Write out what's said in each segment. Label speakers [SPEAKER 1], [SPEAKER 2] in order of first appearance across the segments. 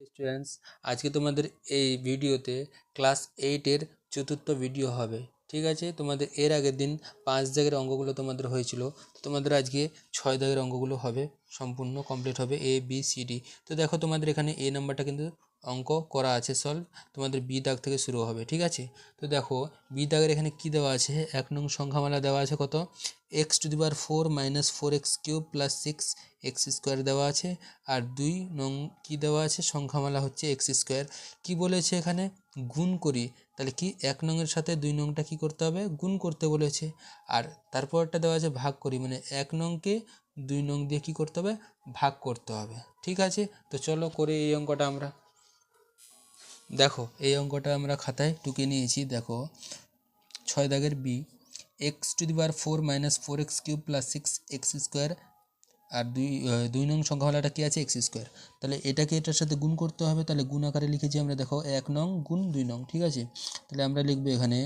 [SPEAKER 1] Students আজকে তোমাদের এই ভিডিওতে ক্লাস এইটের চতুর্থ ভিডিও হবে, ঠিক আছে? তোমাদের এর আগের দিন পাঁচ দাগের অঙ্কগুলো তোমাদের হয়েছিল, তো তোমাদের আজকে ছয় দাগের অঙ্কগুলো হবে, সম্পূর্ণ কমপ্লিট হবে এ বি সি ডি তো দেখো তোমাদের এখানে এ নাম্বারটা কিন্তু অঙ্ক করা আছে সলভ, তোমাদের বি দাগ থেকে শুরু হবে, ঠিক আছে? তো দেখো, বি দাগের এখানে কি দেওয়া আছে? এক নং সংখ্যামালা দেওয়া আছে কত? X to the power four minus four X cube plus six X square দেওয়া আছে, আর দুই নং কি দেওয়া আছে? সংখ্যামালা হচ্ছে এক্স স্কোয়ার কি বলেছে এখানে? গুণ করি। তাহলে কি এক নংয়ের সাথে দুই নংটা কি করতে হবে? গুণ করতে বলেছে। আর তারপরটা দেওয়া আছে ভাগ করি মানে এক নংকে দুই নং দিয়ে কি করতে হবে? ভাগ করতে হবে, ঠিক আছে? তো চলো করে এই অঙ্কটা আমরা। দেখো, এই অঙ্কটা আমরা খাতায় টুকে নিয়েছি, দেখো। ছয় দাগের B X to the power four minus four X cube plus six X square আর দুই দুই নং সংখ্যা সংখ্যাওয়ালাটা কী আছে? এক্স স্কোয়ার তাহলে এটাকে এটার সাথে গুণ করতে হবে, তাহলে গুণ আকারে লিখেছি আমরা, দেখো, এক নং গুণ দুই নং, ঠিক আছে? তাহলে আমরা লিখব এখানে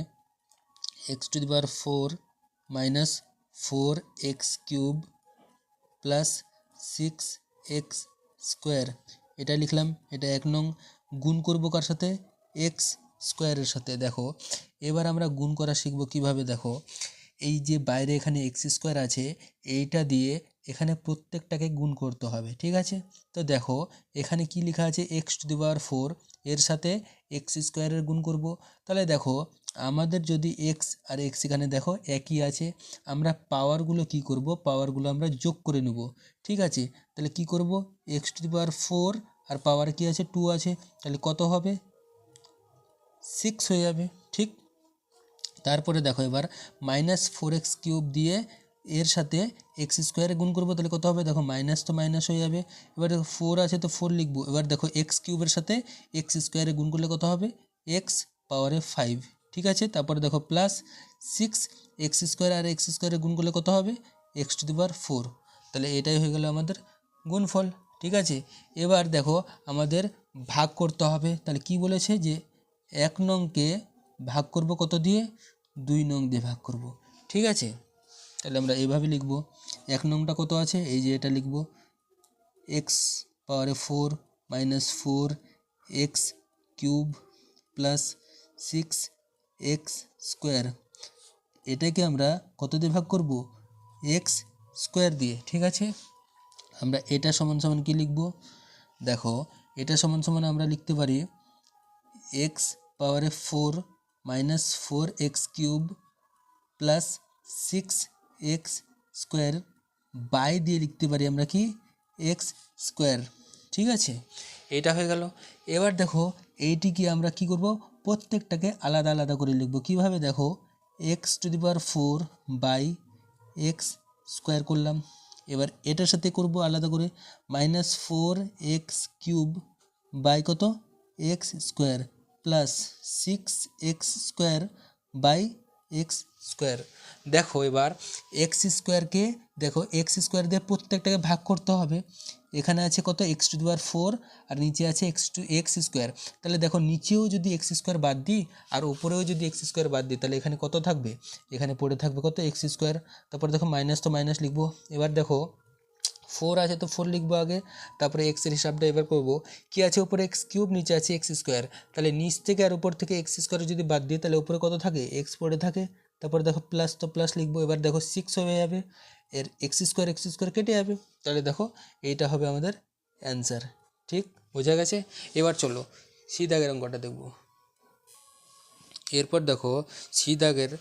[SPEAKER 1] X to the power four minus four X cube plus six X square এটা লিখলাম, এটা এক নং গুণ করব কার সাথে? এক্স স্কোয়ারের সাথে। দেখো, এবার আমরা গুণ করা শিখব কীভাবে? দেখো, এই যে বাইরে এখানে এক্স স্কোয়ার আছে, এইটা দিয়ে এখানে প্রত্যেকটাকে গুণ করতে হবে, ঠিক আছে? তো দেখো, এখানে কি লেখা আছে? X to the power four এর সাথে এক্স স্কোয়ারের গুণ করব। তাহলে দেখো, আমাদের যদি এক্স আর এক্স এখানে দেখো একই আছে, আমরা পাওয়ারগুলো কি করব? পাওয়ারগুলো আমরা যোগ করে নেব, ঠিক আছে? তাহলে কি করব? X to the power four R power কি আছে? টু আছে। তাহলে কত হবে? সিক্স হয়ে যাবে, ঠিক? তারপরে দেখো এবার মাইনাস ফোর এক্স কিউব দিয়ে এর সাথে এক্স স্কোয়ারে গুণ করব, তাহলে কত হবে? দেখো মাইনাস তো মাইনাস হয়ে যাবে। এবার দেখো ফোর আছে তো ফোর লিখব। এবার দেখো এক্স কিউবের সাথে এক্স স্কোয়ারে গুণ করলে কত হবে? এক্স পাওয়ারে ফাইভ ঠিক আছে? তারপরে দেখো প্লাস সিক্স এক্স স্কোয়ার আর এক্স স্কোয়ারে গুণ করলে কত হবে? X to the power four তাহলে এটাই হয়ে গেল আমাদের গুণফল। ঠিক আছে? এবার দেখো আমাদের ভাগ করতে হবে। তাহলে কি বলেছে যে এক নংকে ভাগ করব কত দিয়ে? দুই নং দিয়ে ভাগ করব। ঠিক আছে? তাহলে আমরা এইভাবে লিখব। এক নংটা কত আছে? এই যে এটা লিখব। এক্স পাওয়ারে four minus four X cube plus six X square এটাকে আমরা কত দিয়ে ভাগ করব? এক্স স্কোয়ার দিয়ে। ঠিক আছে? আমরা এটা সমান সমান কি লিখব? দেখো, এটা সমান সমান আমরা লিখতে পারি এক্স পাওয়ারে four minus four X cube plus six X square by দিয়ে লিখতে পারি আমরা কি? এক্স স্কোয়ার ঠিক আছে? এটা হয়ে গেল। এবার দেখো এইটি কি আমরা কি করব? প্রত্যেকটাকে আলাদা আলাদা করে লিখব। কীভাবে? দেখো X to the power four by X square করলাম। এবার এটার সাথে করব আলাদা করে minus four X cube by কত? X square plus six X square by X square. দেখো এবার এক্স স্কোয়ারকে দেখো এক্স স্কোয়ার দিয়ে প্রত্যেকটাকে ভাগ করতে হবে। এখানে আছে কত? X to the power four আর নিচে আছে এক্স টু, এক্স স্কোয়ার। তাহলে দেখো নিচেও যদি এক্স স্কোয়ার বাদ দিই আর ওপরেও যদি এক্স স্কোয়ার বাদ দিই, তাহলে এখানে কত থাকবে? এখানে পড়ে থাকবে কত? X square. তারপর দেখো মাইনাস তো মাইনাস লিখব। এবার দেখো ফোর আছে তো ফোর লিখব আগে, তারপরে এক্সের হিসাবটা এবার করব। কী আছে উপরে এক্স কিউব নিচে আছে এক্স স্কোয়ার তাহলে নিচ থেকে আর উপর থেকে এক্স স্কোয়ার যদি বাদ দিই, তাহলে উপরে কত থাকে? এক্স পড়ে থাকে। তারপরে দেখো প্লাস তো প্লাস লিখব, এবার দেখো সিক্স হয়ে যাবে। এর এক্স স্কোয়ার এক্স স্কোয়ার কেটে যাবে। তাহলে দেখো এইটা হবে আমাদের অ্যান্সার ঠিক? বোঝা গেছে? এবার চলো, সি দাগের অঙ্কটা দেখব। এরপর দেখো, সি দাগের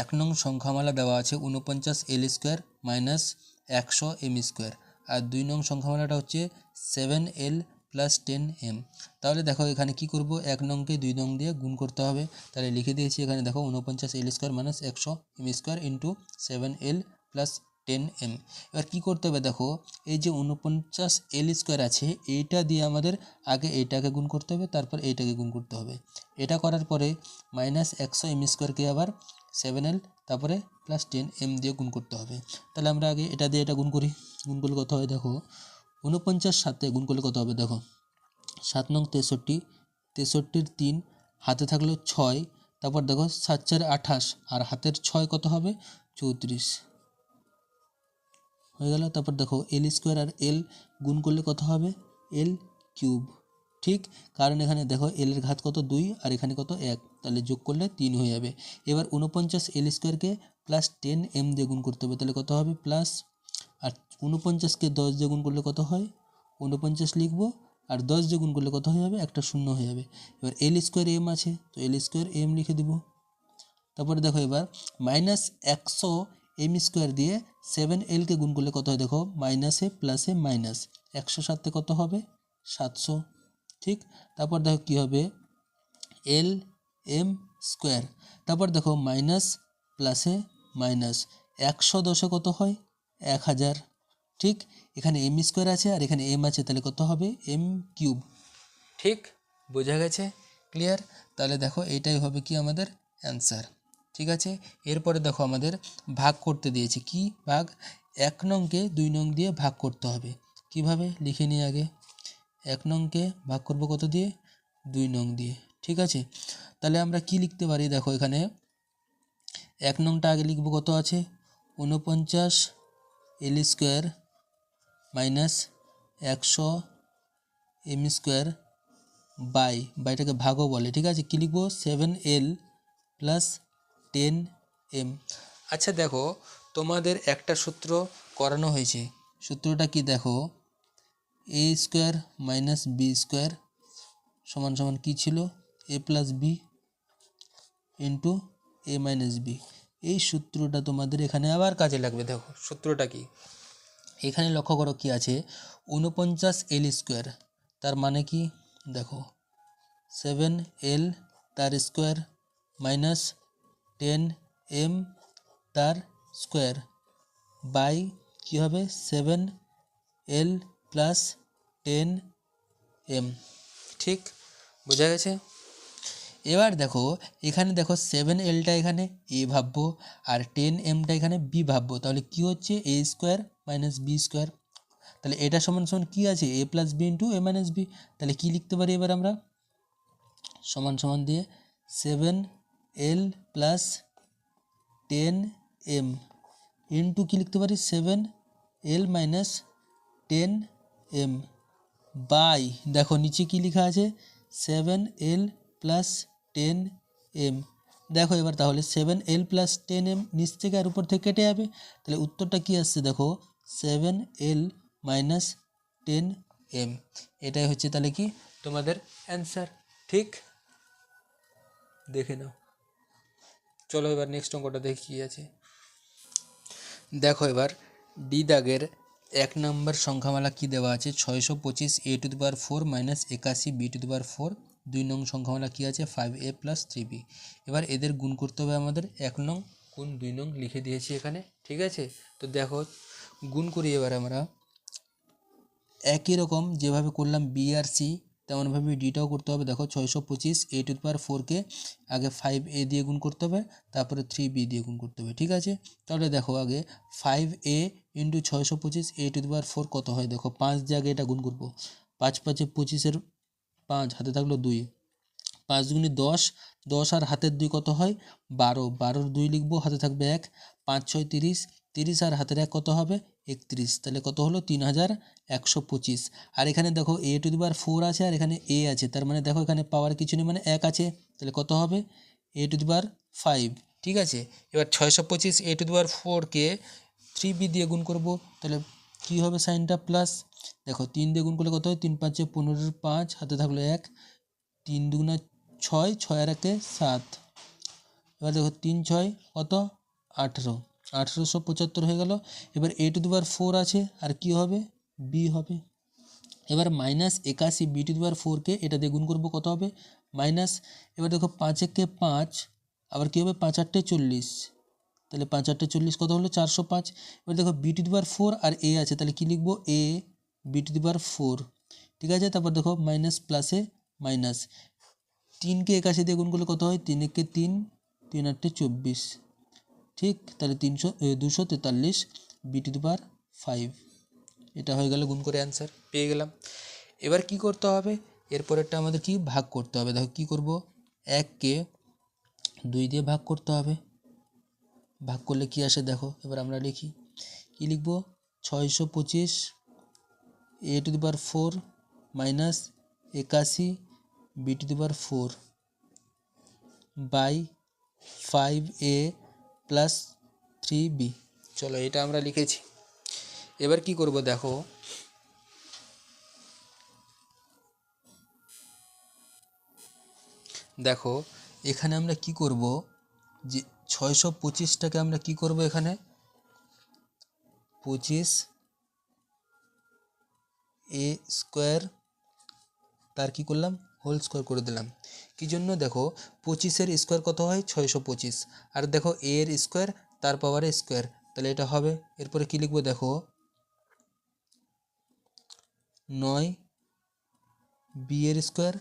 [SPEAKER 1] এক নং সংখ্যামালা দেওয়া আছে উনপঞ্চাশ এল স্কোয়ার মাইনাস একশো এম স্কোয়ার। আর দুই নং সংখ্যামালাটা হচ্ছে seven L plus ten M. তাহলে দেখো এখানে কি করব? এক নংকে দুই নং দিয়ে গুণ করতে হবে। তাহলে লিখে দিয়েছি এখানে দেখো উনপঞ্চাশ এল স্কোয়ার মাইনাস একশো M square into seven L plus ten M. এবার কী করতে হবে দেখো? এই যে উনপঞ্চাশ এল স্কোয়ার আছে, এইটা দিয়ে আমাদের আগে এইটাকে গুণ করতে হবে, তারপর এইটাকে গুণ করতে হবে। এটা করার পরে মাইনাস একশো এম স্কোয়ারকে আবার সেভেন এল তারপরে প্লাস টেন এম দিয়ে গুণ করতে হবে। তাহলে আমরা আগে এটা দিয়ে এটা গুণ করি। গুণ করলে কত হয়? দেখো উনপঞ্চাশ সাথে গুণ করলে কত হবে? দেখো, সাত নং তেষট্টি, তেষট্টির তিন, হাতে থাকল ছয়, তারপর দেখো সাত চার আঠাশ, আর হাতের ছয় কত হবে? চৌত্রিশ। হয়ে গেল। তারপর দেখো এল স্কোয়ার আর এল গুণ করলে কত হবে? এল কিউব ঠিক? কারণ এখানে দেখো এল এর ঘাত কত? দুই, আর এখানে কত? এক। তাহলে যোগ করলে তিন হয়ে যাবে। এবার উনপঞ্চাশ এল স্কোয়ারকে প্লাস টেন এম দিয়ে গুণ করতে হবে, তাহলে কত হবে? প্লাস আর উনপঞ্চাশকে দশ দিয়ে গুণ করলে কত হয়? উনপঞ্চাশ লিখব, আর দশ দিয়ে গুণ করলে কত হয়ে যাবে? একটা শূন্য হয়ে যাবে। এবার এল স্কোয়ার এম আছে, তো এল স্কোয়ার এম লিখে দিব। তারপরে দেখো এবার মাইনাস একশো এম স্কোয়ার দিয়ে সেভেন এলকে গুণ করলে কত হয়? দেখো মাইনাসে প্লাসে মাইনাস একশো সাতে কত হবে? সাতশো। ঠিক? তারপর দেখো কী হবে? L M square. তারপর দেখো, মাইনাস প্লাসে মাইনাস। একশো দশে কত হয়? এক হাজার। ঠিক? এখানে এম স্কোয়ার আছে আর এখানে এম আছে, তাহলে কত হবে? M cube. ঠিক? বোঝা গেছে? ক্লিয়ার? তাহলে দেখো, এটাই হবে কি আমাদের অ্যান্সার। ঠিক আছে? এরপরে দেখো, আমাদের ভাগ করতে দিয়েছে। কি ভাগ? এক নংকে দুই নং দিয়ে ভাগ করতে হবে। কীভাবে? লিখে নিই আগে। এক নংকে ভাগ করব কত দিয়ে? দুই নং দিয়ে। ঠিক আছে? তাহলে আমরা কি লিখতে পারি? দেখো এখানে এক নংটা আগে লিখব কত আছে? উনপঞ্চাশ এল স্কোয়ার মাইনাস একশো এম স্কোয়ার বাই। বাইটাকে ভাগও বলে, ঠিক আছে? কী লিখব? Seven L plus ten M. আচ্ছা দেখো, তোমাদের একটা সূত্র করানো হয়েছে। সূত্রটা কি দেখো? A square minus B square সমান সমান কী ছিল? A plus B into A minus B এই সূত্রটা তোমাদের এখানে আবার কাজে লাগবে, দেখো, সূত্রটা কি? এখানে লক্ষ্য করো কি আছে? উনপঞ্চাশ এল স্কোয়ার তার মানে কি? দেখো সেভেন এল তার স্কোয়ার মাইনাস টেন এম তার স্কোয়ার বাই কী হবে? Seven L plus ten M ঠিক? বোঝা গেছে? এবার দেখো, এখানে দেখো সেভেন এলটা এখানে এ ভাববো আর টেন এমটা এখানে বি ভাববো। তাহলে কি হচ্ছে? A square minus B square তাহলে এটা সমান সমান কী আছে? A plus B into A minus B তাহলে কী লিখতে পারি এবার আমরা? সমান সমান দিয়ে seven L plus ten M into কী লিখতে পারি? Seven L minus ten M by দেখো নিচে কী লেখা আছে? Seven L plus ten M. দেখো এবার তাহলে seven L plus ten M নিচ থেকে আর উপর থেকে কেটে যাবে। তাহলে উত্তরটা কী আসছে দেখো? Seven L minus ten M. এটাই হচ্ছে তাহলে কি? তোমাদের অ্যান্সার ঠিক? দেখে নাও। চলো এবার নেক্সট অঙ্কটা দেখি কী আছে। দেখো এবার ডি দাগের এক নম্বর সংখ্যামালা কি দেওয়া আছে? ছয়শো পঁচিশ a to the power four minus একাশি b to the power four দুই নং সংখ্যামালা কী আছে? Five a plus three b এবার এদের গুণ করতে হবে আমাদের এক নং গুণ দুই নং লিখে দিয়েছি এখানে, ঠিক আছে? তো দেখো, গুণ করি এবার আমরা। একই রকম যেভাবে করলাম বি আর সি তেমনভাবে ডিটাও করতে হবে। দেখো, ছয়শো পঁচিশ এ টু পাওয়ার ফোরকে আগে ফাইভ এ দিয়ে গুণ করতে হবে, তারপরে থ্রি বি দিয়ে গুণ করতে হবে, ঠিক আছে? তাহলে দেখো আগে ফাইভ এ ইন্টু ছয়শো পঁচিশ এ টু পাওয়ার ফোর কত হয়? দেখো, পাঁচ জায়গায় এটা গুণ করব। পাঁচ পাঁচে পঁচিশের পাঁচ, হাতে থাকল দুই। পাঁচ দুগুনি দশ দশ আর হাতের দুই কত হয়? বারো। বারোর দুই লিখব, হাতে থাকবে এক। পাঁচ, ছয়, তিরিশ। তিরিশ আর হাতের এক কত হবে? একত্রিশ। তাহলে কত হলো? তিন হাজার একশো পঁচিশ। আর এখানে দেখো এ টু দি ফোর আছে আর এখানে এ আছে। তার মানে দেখো এখানে পাওয়ার কিছু নেই মানে এক আছে। তাহলে কত হবে? A to the power five. ঠিক আছে? এবার ছয়শো পঁচিশ এ টু দি পাওয়ার ফোরকে থ্রি বি দিয়ে গুণ করব। তাহলে কী হবে সাইনটা প্লাস? দেখো, তিন দিয়ে গুণ করলে কত হয়? তিন পাঁচে পনেরোর পাঁচ, হাতে থাকল এক। তিন দুগুণা ছয় ছয় আর একে সাত। এবার দেখো, তিন, ছয় কত? আঠেরো। আঠেরোশো পঁচাত্তর হয়ে গেল। এবার এ টু দুবার ফোর আছে, আর কি হবে? বি হবে। এবার মাইনাস একাশি বি টু দুবার ফোরকে এটা দিয়ে গুণ করব কত হবে? মাইনাস। এবার দেখো, পাঁচ একে পাঁচ, আবার কী হবে? পাঁচ আটটে চল্লিশ। তাহলে পাঁচ আটটে চল্লিশ কত হলো? চারশো পাঁচ। এবার দেখো b to the power four আর এ আছে, তাহলে কী লিখব? A b to the power four ঠিক আছে? তারপর দেখো মাইনাস প্লাসে মাইনাস তিনকে একাশি দিয়ে গুণ করলে কত হয়? তিন একে তিন তিন আটটে চব্বিশ। ঠিক? তাহলে তিনশো দুশো তেতাল্লিশ b to the power five এটা হয়ে গেল গুণ করে অ্যান্সার পেয়ে গেলাম। এবার কি করতে হবে? এরপরেরটা আমাদের কি? ভাগ করতে হবে। দেখো কী করব? এককে দুই দিয়ে ভাগ করতে হবে। ভাগ করলে কি আসে দেখো, এবার আমরা লিখি। কী লিখব? ছয়শো পঁচিশ a to the power four minus একাশি b to the power four by five a plus three b. চলো এটা আমরা লিখেছি। এবার কি করব দেখো? দেখো, এখানে আমরা কি করব? যে ছয়শো পঁচিশটাকে আমরা কি করব এখানে? পঁচিশ এ স্কোয়ার, তার কি করলাম? হোল স্কোয়ার করে দিলাম। কি জন্য? দেখো, পঁচিশের স্কোয়ার কত হয়? ছয়শো পঁচিশ। আর দেখো এ এর স্কোয়ার, তার পাওয়ারে স্কোয়ার। তাহলে এটা হবে, এরপরে কি লিখব? দেখো, নয় বি এর স্কোয়ার,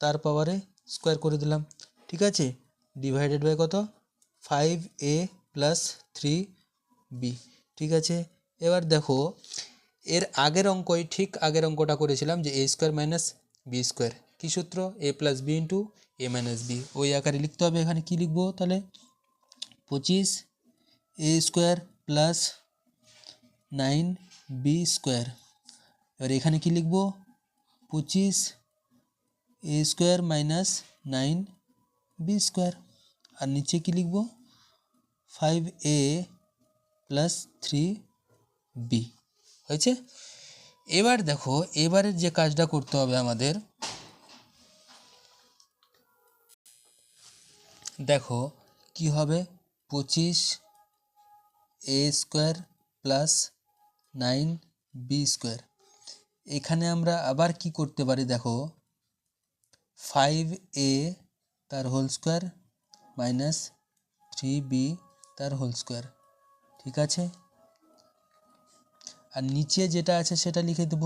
[SPEAKER 1] তার পাওয়ারে স্কোয়ার করে দিলাম। ঠিক আছে? ডিভাইডেড বাই কত? Five a plus three b ঠিক আছে? এবার দেখো, এর আগের অঙ্কই ঠিক আগের অঙ্কটা করেছিলাম যে a square minus b square কী সূত্র? A plus b into a minus b ওই আকারে লিখতে হবে, এখানে কি লিখব তাহলে? পঁচিশ a square plus nine b square এবার এখানে কি লিখব? পঁচিশ a square minus nine b square আর নিচে কি লিখব? Five a plus three b হয়েছে? এবার দেখো, এবারের যে কাজটা করতে হবে আমাদের, দেখো কি হবে? পঁচিশ a square plus nine b square এখানে আমরা আবার কি করতে পারি দেখো? ফাইভ এ তার whole square minus three b তার হোল স্কোয়ার, ঠিক আছে? আর নিচে যেটা আছে সেটা লিখে দেব,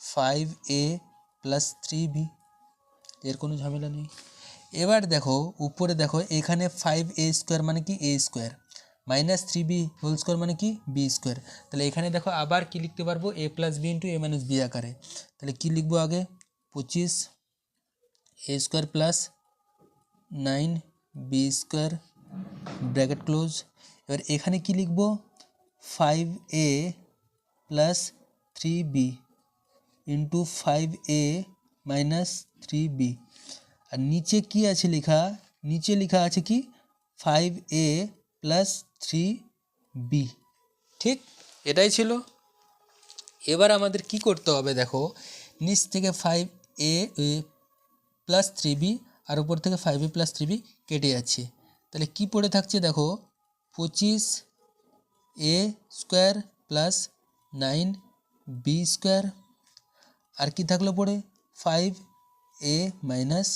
[SPEAKER 1] five a plus three b. এর কোনো ঝামেলা নেই। এবার দেখো, উপরে দেখো, এখানে ফাইভ এ স্কোয়ার মানে কি? A square. Minus three b whole square মানে কি? B square. তাহলে এখানে দেখো আবার কি লিখতে পারব? A plus b into a minus b আকারে। তাহলে কি লিখব আগে? পঁচিশ, a square plus nine b square bracket close এবার এখানে কি লিখব? Five a plus three b into five a minus three b আর নিচে কি আছে লেখা? নিচে লেখা আছে কি? Five a plus three b ঠিক এটাই ছিল। এবার আমাদের কি করতে হবে দেখো? নিচ থেকে five a plus three b আর উপর থেকে five a plus three b কেটে যাচ্ছে। তাহলে কি পড়ে থাকছে দেখো? পঁচিশ a square plus nine b square আর কি থাকল পড়ে? Five a minus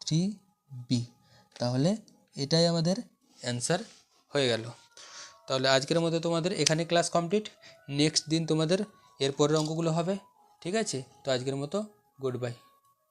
[SPEAKER 1] three b তাহলে এটাই আমাদের অ্যান্সার হয়ে গেল। তাহলে আজকের মধ্যে তোমাদের এখানে ক্লাস কমপ্লিট নেক্সট দিন তোমাদের এর পরের অঙ্কগুলো হবে। ঠিক আছে? তো আজকের মতো গুড বাই